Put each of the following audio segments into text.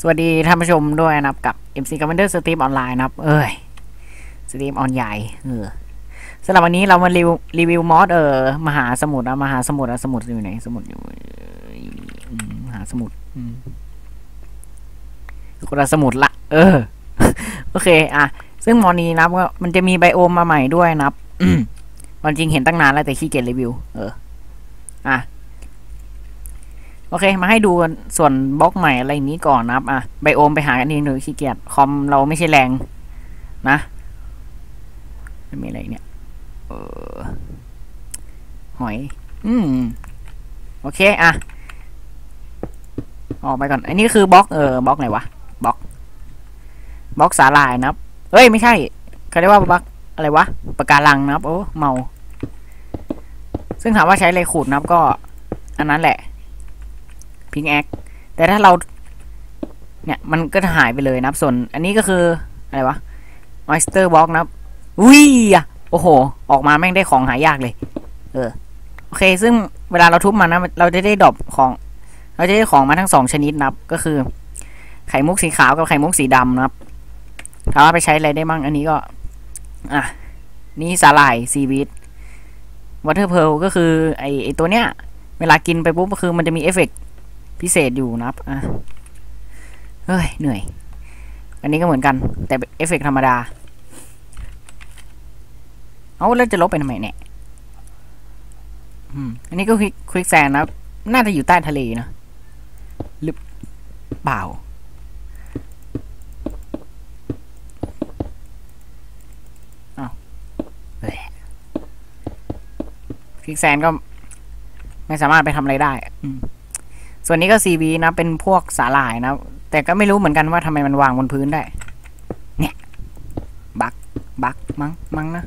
สวัสดีท่านผู้ชมด้วยนะครับกับ MC Commander Stream ออนไลน์นะครับ เอ้ยสตรีมออนใหญ่เออสำหรับวันนี้เรามารีวิวรีวิวมอสเออมหาสมุทรนะมหาสมุทรอะสมุทรอยู่ไหนสมุทรอยู่มหาสมุทรอืมคนละสมุทรละ เออ โอเค อะ ซึ่งมอนี้นะครับก็มันจะมีไบโอมมาใหม่ด้วยนะครับมความจริงเห็นตั้งนานแล้วแต่ขี้เกียจรีวิว เออ อะ โอเค มาให้ดูส่วนบล็อกใหม่อะไรนี้ก่อนนะครับอะไบโอมไปหากันเองหรือขี้เกียจคอมเราไม่ใช่แรงนะไม่มีอะไรเนี่ยเออหอย อืม โอเค อะ ออกไปก่อน อันนี้คือบล็อก เออบล็อกไหนวะ บล็อก บล็อกสาลายนะครับเฮ้ย ไม่ใช่เขาเรียกว่าบล็อกอะไรวะ ปากการังนะครับ โอ้ เมา ซึ่งถามว่าใช้อะไรขูดนะครับก็ อันนั้นแหละ พิงแอคแต่ถ้าเรา เนี่ยมันก็จะหายไปเลยนะครับ ส่วนอันนี้ก็คือ อะไรวะ oyster box นะครับอุ้ยอะโอ้โห ออกมาแม่งได้ของหายากเลย เออ โอเค ซึ่งเวลาเราทุบมันนะ เราจะได้ดอปของ เราจะได้ของมาทั้งสองชนิดนะครับ ก็คือ ไข่มุกสีขาวกับไข่มุกสีดำนะครับ ถามว่าไปใช้อะไรได้บ้าง อันนี้ก็ อะ นี่สาหร่ายซีวิตวอเตอร์เพลก็คือไอไอตัวเนี้ย เวลากินไปปุ๊บก็คือมันจะมีเอฟเฟกต์ พิเศษอยู่นะครับอะเฮ้ย เหนื่อย อันนี้ก็เหมือนกัน แต่เอฟเฟกต์ธรรมดา เอาแล้วจะลบไปทำไมเนี่ยอันนี้ก็ควิกควิกแซนนะน่าจะอยู่ใต้ทะเลนะหรือเปล่าอ้าวแหละควิกแซนก็ไม่สามารถไปทำอะไรได้ อืม ส่วนนี้ก็ซีวีนะ เป็นพวกสาหร่ายนะ แต่ก็ไม่รู้เหมือนกันว่าทำไมมันวางบนพื้นได้ เนี่ย บัก บัก มั้ง มั้งนะ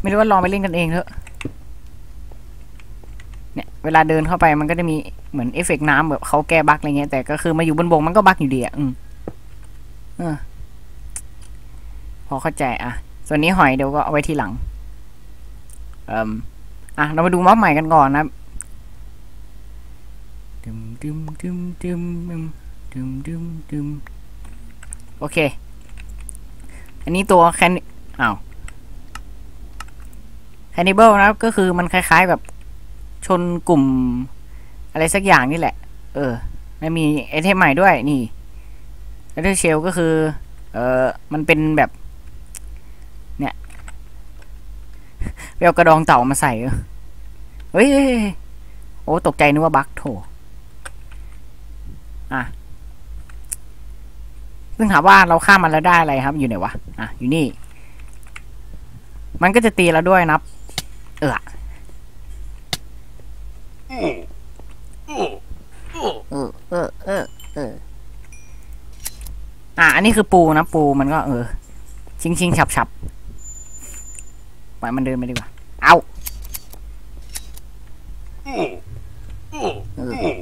ไม่รู้ว่าลองไปเล่นกันเองเถอะ เนี่ย เวลาเดินเข้าไปมันก็จะมีเหมือนเอฟเฟกต์น้ำแบบเขาแก้บักอะไรเงี้ย แต่ก็คือมาอยู่บนบกมันก็บักอยู่ดีอะ อืมอพอเข้าใจอะ ส่วนนี้หอยเดี๋ยวก็เอาไว้ทีหลัง เอ่มอะ เรามาดูม็อบใหม่กันก่อนนะ ดึมดึมดึมดึมดึมดึมดึมดึมโอเค อันนี้ตัวแคนอ้าวแคนิเบิลนะครับก็คือมันคล้ายๆแบบชนกลุ่มอะไรสักอย่างนี่แหละ เออแล้วมีไอเทมใหม่ด้วยนี่แล้วเชลก็คือ เออมันเป็นแบบ เนี่ยไปเอากระดองเต่ามาใส่เฮ้ยเฮ้ยเฮ้ยโอ้ตกใจนึกว่าบั๊กโถ อะซึ่งถามว่าเราข้ามมันแล้วได้อะไรครับ อยู่ไหนวะอะอยู่นี่ มันก็จะตีเราด้วยนับ เออเออเออเออเอออะอันนี้คือปูนะปูมันก็เออ ชิงชิงฉับฉับปล่อยมันเดินไปดีกว่า เอา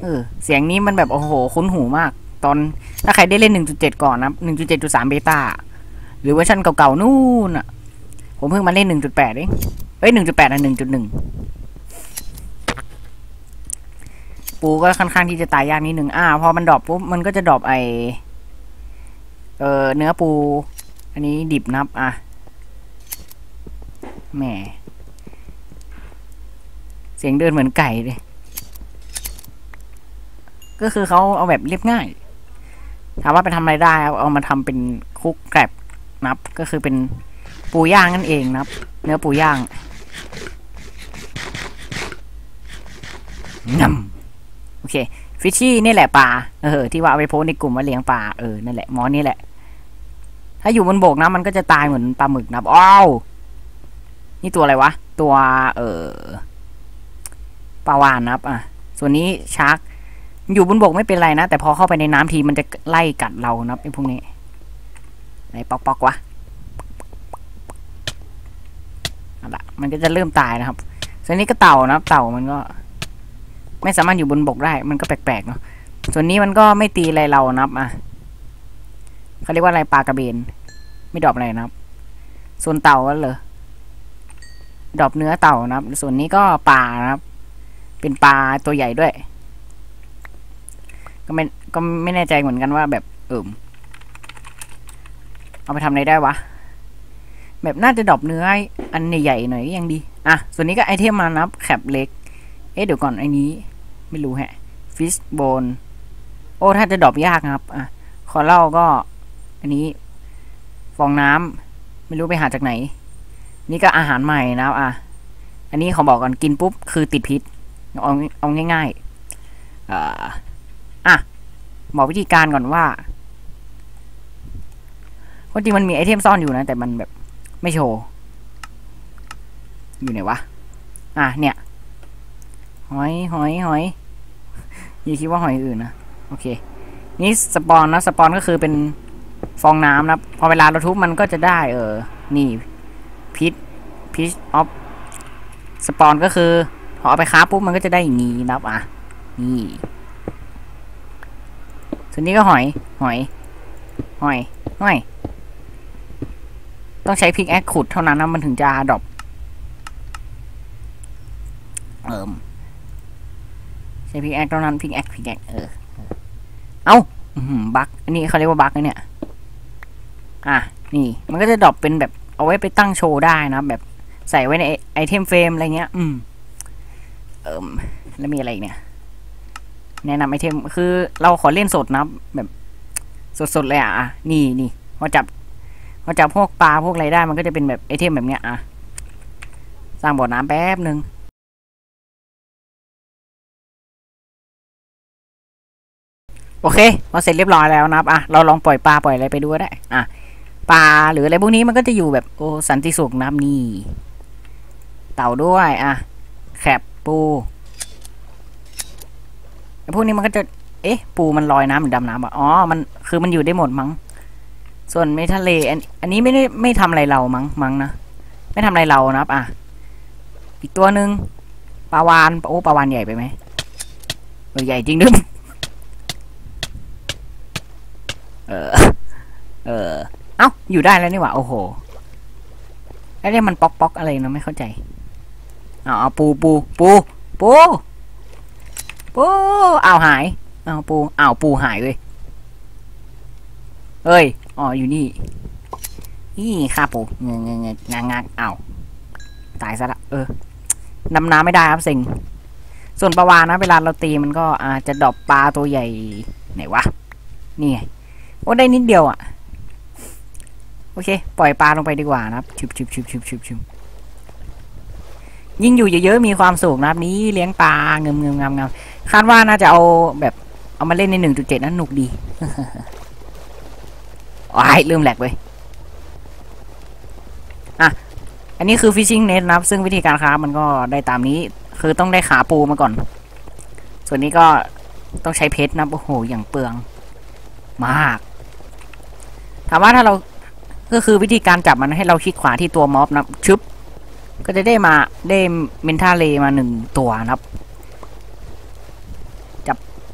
เออ เสียงนี้มันแบบโอ้โหคุ้นหูมาก ตอนถ้าใครได้เล่น 1.7 ก่อนนะ 1.7.3 เบต้าหรือเวอร์ชันเก่าๆนู่นอะ ผมเพิ่งมาเล่น 1.8 เองเอ้ย 1.8อะ1.1 ปูก็ค่อนข้างที่จะตายยากนิดหนึ่งอ่าพอมันดรอปปุ๊บมันก็จะดรอปไอเออเนื้อปู อันนี้ดิบนับอะแหมเสียงเดินเหมือนไก่เลย ก็คือเขาเอาแบบเรียบง่าย ถามว่าไปทำอะไรได้เอาเอามาทำเป็นคุกแกรบนับ ก็คือเป็นปูย่างนั่นเองนะครับ เนื้อปูย่างงำโอเค ฟิชชี่นี่แหละปลาเออที่ว่าเอาไปโพสในกลุ่มว่าเลี้ยงปลาเออนั่นแหละมอนี่แหละ ถ้าอยู่บนโบกนะมันก็จะตายเหมือนปลาหมึกนะอ้าวนี่ตัวอะไรวะ ตัว เออปลาวานนะครับอะส่วนนี้ชาร์ก อยู่บนบกไม่เป็นไรนะ แต่พอเข้าไปในน้ำทีมันจะไล่กัดเรานะไอ้พวกนี้ไหนปอกปอกวะเอาละมันก็จะเริ่มตายนะครับส่วนนี้ก็เต่านะครับ เต่ามันก็ ไม่สามารถอยู่บนบกได้ มันก็แปลกๆเนาะส่วนนี้มันก็ไม่ตีอะไรเรานะครับอะเขาเรียกว่าอะไรปลากระเบน ไม่ดรอปอะไรนะครับ ส่วนเต่าก็เลยดรอปเนื้อเต่านะครับ ส่วนนี้ก็ปลานะครับ เป็นปลาตัวใหญ่ด้วย ก็ไม่ก็ไม่แน่ใจเหมือนกันว่าแบบเอิมเอาไปทำอะไรได้วะ แบบน่าจะดอบเนื้ออันใหญ่ๆหน่อยยังดี อะ ส่วนนี้ก็ไอเทมมานับแคปเล็ก เอ๊ะเดี๋ยวก่อนไอ้นี้ ไม่รู้แฮะฟิชบอลโอ้ถ้าจะดอบยากครับ อะ ขอเล่าก็ อันนี้ ฟองน้ำไม่รู้ไปหาจากไหน นี่ก็อาหารใหม่นะอะ อันนี้ขอบอกก่อนกินปุ๊บคือติดพิษ เอาเอาง่ายๆอ่า บอกวิธีการก่อนว่าก็จริงมันมีไอเทมซ่อนอยู่นะ แต่มันแบบไม่โชว์ อยู่ไหนวะ อะเนี่ย หอยหอยหอยยี่คิดว่าหอยอื่นนะ โอเค นี่สปอนนะ สปอนก็คือเป็นฟองน้ำนะ พอเวลาเราทุบมันก็จะได้ เออ นี่พิษพิชออฟสปอนก็คือ พอเอาไปค้าปุ๊บมันก็จะได้อย่างนี้นะครัอะนี่ ส่วนนี้ก็หอย หอย หอย หอย ต้องใช้พิกแอคขุดเท่านั้นนะมันถึงจะดรอปเอิมใช้พิกแอคเท่านั้นพิกแอคพิกแอคเออ เอาบั๊กอันนี้เขาเรียกว่าบั๊กนะเนี่ย อะ นี่ มันก็จะดรอปเป็นแบบเอาไว้ไปตั้งโชว์ได้นะ แบบใส่ไว้ในไอเทมเฟรมอะไรเงี้ย อืม เอิมแล้วมีอะไรเนี่ย แนะนำไอเทมคือเราขอเล่นสดนะแบบสดๆเลยอะนี่นี่พอจับพอจับพวกปลาพวกอะไรได้มันก็จะเป็นแบบไอเทมแบบเนี้ยอะสร้างบ่อน้ำแป๊บหนึ่งโอเคพอเสร็จเรียบร้อยแล้วนะอะเราลองปล่อยปลาปล่อยอะไรไปดูก็ได้อะปลาหรืออะไรพวกนี้มันก็จะอยู่แบบโอ้สันติสุขนะคนี่ เต่าด้วยอะแคบปู พวกนี้มันก็จะ เอ๊ะ ปูมันลอยน้ำหรือดำน้ำอะ อ๋อ มัน คือมันอยู่ได้หมดมั้ง ส่วนเมทะเลอันอันนี้ไม่ได้ไม่ทำอะไรเรามั้ง มั้งนะ ไม่ทำอะไรเรานะครับ อะ อีกตัวหนึ่งปลาวานปลโอ้ปลาวานใหญ่ไปไหมใหญ่จริงด้วยเออ เออ เอ้า อยู่ได้แล้วนี่หว่า โอ้โห แล้วเนี่ยมันป๊อกป๊อกอะไรนะไม่เข้าใจ เอาเอาปูปูปูปู ปูอ้าวหายอ้าวปูอ้าวปูหายเลยเอ้ยอ๋ออยู่นี่นี่ค่าปูเงยงงงงางอ้าวตายซะละเออดำน้ำไม่ได้ครับสิงส่วนปลาวานะเวลาเราตีมันก็อาจะดอบปลาตัวใหญ่ไหนวะนี่ไงโอ้ได้นิดเดียวอะ่ะ โอเค ปล่อยปลาลงไปดีกว่านะครับชุบชุบชุบชุบชุบชุบยิ่งอยู่เยอะๆมีความสุขนะครับ นี้เลี้ยงปลาเงืมเงืมงามงาม คาดว่าน่าจะเอาแบบเอามาเล่นในหนึ่งจุนั้นหนุกดีโอ้ยเริ่มแหลกไปอะ อันนี้คือฟิชชิงเน็ตนะครับ ซึ่งวิธีการค้ามันก็ได้ตามนี้ คือต้องได้ขาปูมาก่อน ส่วนนี้ก็ต้องใช้เพชรนะโอ้โห อย่างเปลือง มาก ถามว่าถ้าเรา ก็คือวิธีการจับมันให้เราคลิกขวาที่ตัวม็อบนะชึบ ก็จะได้มาได้เมนทาเลมาหนึ่งตัวนะครับ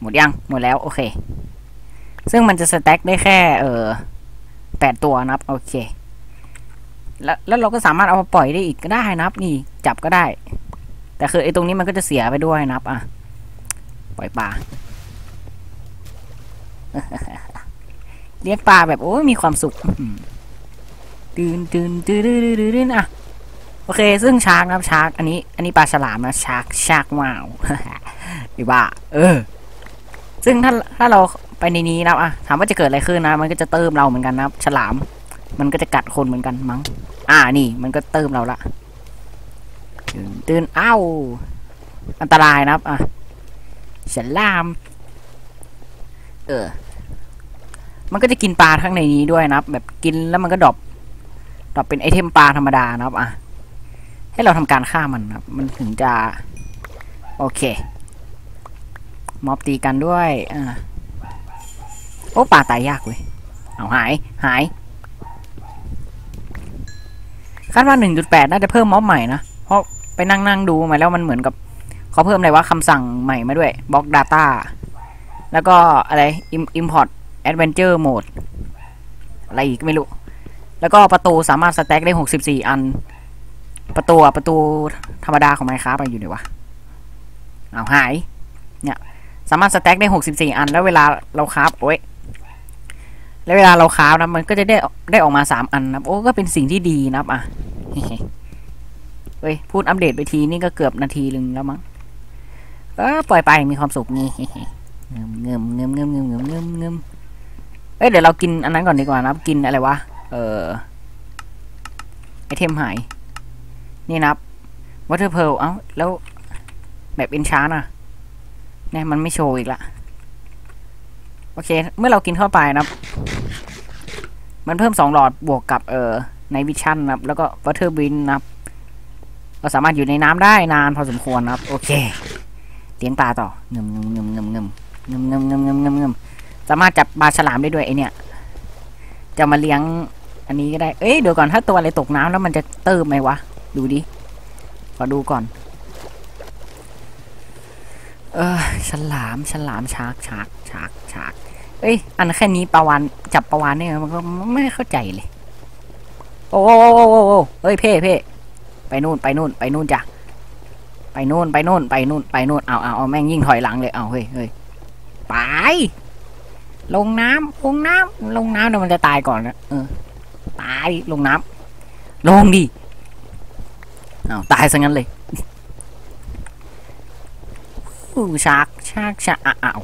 หมดยัง หมดแล้ว โอเค ซึ่งมันจะสแต็กได้แค่ เออแปดตัวนะครับ โอเค แล้วแล้วเราก็สามารถเอามาปล่อยได้อีกก็ได้นะครับ นี่จับก็ได้ แต่คือไอ้ตรงนี้มันก็จะเสียไปด้วยนะครับ อะ ปล่อยปลา เลี้ยงปลาแบบโอ้ยมีความสุขตื่นตื่นตื่นตื่นตื่นตื่นอะโอเค ซึ่งชาร์กนะครับชาร์กอันนี้ อันนี้ปลาฉลามนะชาร์กชาร์กว้าวดีว่าเออ ซึ่งถ้าถ้าเราไปในนี้นะครับอะถามว่าจะเกิดอะไรขึ้นนะ มันก็จะเติมเราเหมือนกันนะฉลาม มันก็จะกัดคนเหมือนกันมั้ง อ่านี่ มันก็เติมเราละตื่นตื่นอ้าวอันตรายนะครับอะฉลาม เออ มันก็จะกินปลาทั้งในนี้ด้วยนะครับ แบบกินแล้วมันก็ดรอปดรอปเป็นไอเทมปลาธรรมดานะครับอะให้เราทำการฆ่ามันนะครับ มันถึงจะ โอเค ม็อบตีกันด้วย อ่า โอ้ป่าตายยากเว้ย เอาหาย หาย คาดว่า 1.8 น่าจะเพิ่มม็อบใหม่นะ เพราะไปนั่งนั่งดูมาแล้วมันเหมือนกับเขาเพิ่มอะไรว่าคำสั่งใหม่มาด้วยบล็อก Data แล้วก็อะไร Import Adventure Mode อะไรอีกไม่รู้ แล้วก็ประตูสามารถสแต็กได้ 64 อัน ประตูอะประตูธรรมดาของ Minecraft อะอยู่ไหนวะ เอาหาย เนี่ย สามารถสแต็กได้ 64 อัน แล้วเวลาเราคราฟโอ้ยแล้วเวลาเราคราฟนะมันก็จะได้ได้ออกมา 3 อันนะโอ้ก็เป็นสิ่งที่ดีนะอะเฮ้ยพูดอัปเดตไปทีนี่ก็เกือบนาทีหนึ่งแล้วมั้งเออปล่อยไปมีความสุขนี่เงิมเงิมเงิมเงิมเงิมเงิมเงิมเอ้ยเดี๋ยวเรากินอันนั้นก่อนดีกว่านะกินอะไรวะเออไอเทมหาย นี่นะครับวอเตอร์เพลเอ้าแล้วแบบอินชาร์น่ะ เนี่ยมันไม่โชว์อีกละโอเค เมื่อเรากินเข้าไปนะครับมันเพิ่มสองหลอดบวกกับเอ่อในวิชั่นนะครับแล้วก็วัตเตอร์บินนะครับเราสามารถอยู่ในน้ำได้นานพอสมควรนะครับ โอเคเลี้ยงปลาต่อเงิมเงิมเงิมเงมเงมเงมเงมเงมเงมเงมเงมสามารถจับปลาฉลามได้ด้วยไอเนี่ย จะมาเลี้ยงอันนี้ก็ได้ เอ้ยเดี๋ยวก่อนถ้าตัวอะไรตกน้ำแล้วมันจะเติมไหมวะ ดูดิขอดูก่อน เออฉลามฉลามชากชากชากชากเอ้ย อันแค่นี้ปลาวานจับปลาวานเนี่ยมันก็ไม่เข้าใจเลย โอ้โหโอ้โหโอ้โหเฮ้ยเพ่เพ่ไปนู่นไปนู่นไปนู่นจ้ะไปนู่นไปนู่นไปนู่นไปนู่นเอาเอาเอาแม่งยิ่งถอยหลังเลยเอาเฮ้ยเฮ้ยไป ลงน้ำลงน้ำลงน้ำเดี๋ยวมันจะตายก่อนนะเออตายลงน้ำลงดิเอาตายซะงั้นเลย อู้ชากชากชาอ้าว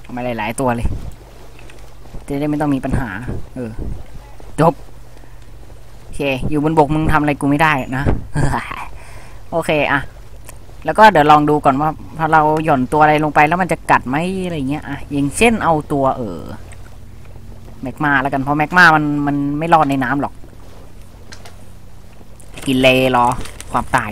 เอามหลายๆตัวเลย จะได้ไม่ต้องมีปัญหา เออ จบ โอเค อยู่บนบกมึงทำอะไรกูไม่ได้นะ โอเคอะแล้วก็เดี๋ยวลองดูก่อนว่าพอเราหย่อนตัวอะไรลงไปแล้วมันจะกัดไหมอะไรเงี้ยอะอย่างเช่นเอาตัวเออแมกมาแล้วกันเพราะแมกมามันมันไม่รอดในน้ำหรอก กินเลรอความตาย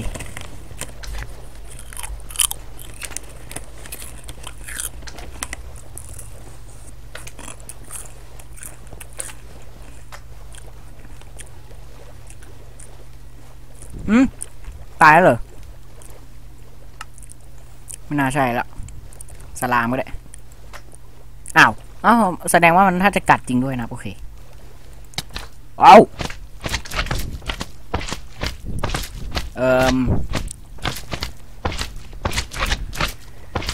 อืมตายแล้วเหรอไม่น่าใช่ละสลามก็ได้อ้าวอ้าวแสดงว่ามันถ้าจะกัดจริงด้วยนะโอเคเอาเอ่ม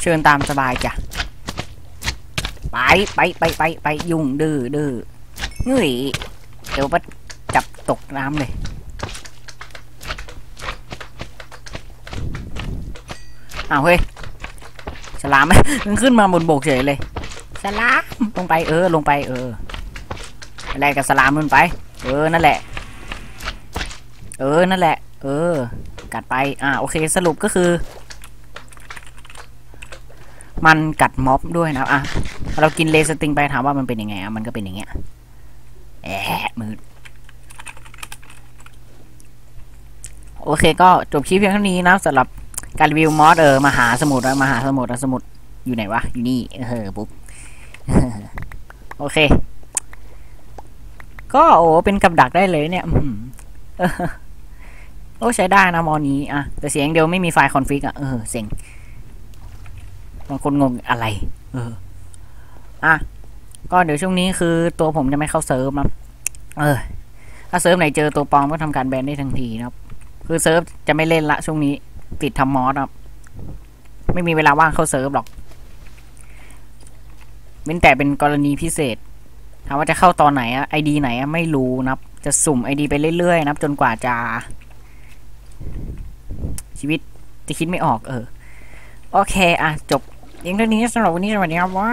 เชิญตามสบายจ้ะไปไปไปไปไปยุ่งดื้อดื้อเงยเดี๋ยวไปจับตกน้ำเลย อ้าวเฮ้ยฉลามมันขึ้นมาบนบกเฉยเลยฉลามลงไปเออลงไปเอออะไรกับฉลามมันไป เออนั่นแหละ เออนั่นแหละ เออ กัดไปอ่าโอเคสรุปก็คือ มันกัดม็อบด้วยนะอะเรากินเลสติงไปถามว่ามันเป็นยังไงอะมันก็เป็นอย่างเงี้ยแอะมืดโอเคก็จบคลิปเพียงเท่านี้นะสำหรับ การรีวิวมอสเออมหาสมุทรอะมหาสมุทรอะสมุทรอยู่ไหนวะ อยู่นี่ เออปุ๊บโอเค ก็โอ้เป็นกับดักได้เลยเนี่ยโอ้ใช้ได้นะมอนี้อะแต่เสียงเดียวไม่มีไฟล์คอนฟิกอะเออเซ็งบางคนงงอะไร เออ อะ ก็เดี๋ยวช่วงนี้คือตัวผมจะไม่เข้าเซิร์ฟนะเออ ถ้าเซิร์ฟไหนเจอตัวปลอมก็ทำการแบนได้ทันทีนะครับ คือเซิร์ฟจะไม่เล่นละช่วงนี้ ติดทำมอสครับ ไม่มีเวลาว่างเข้าเซิร์ฟหรอกเว้นแต่เป็นกรณีพิเศษถามว่าจะเข้าตอนไหนอะไอดีไหนอะไม่รู้นะครับจะสุ่มไอดีไปเรื่อยๆนะครับจนกว่าจะ ชีวิตจะคิดไม่ออกเออ โอเคอะจบเพียงเท่านี้สำหรับวันนี้สวัสดีครับไว้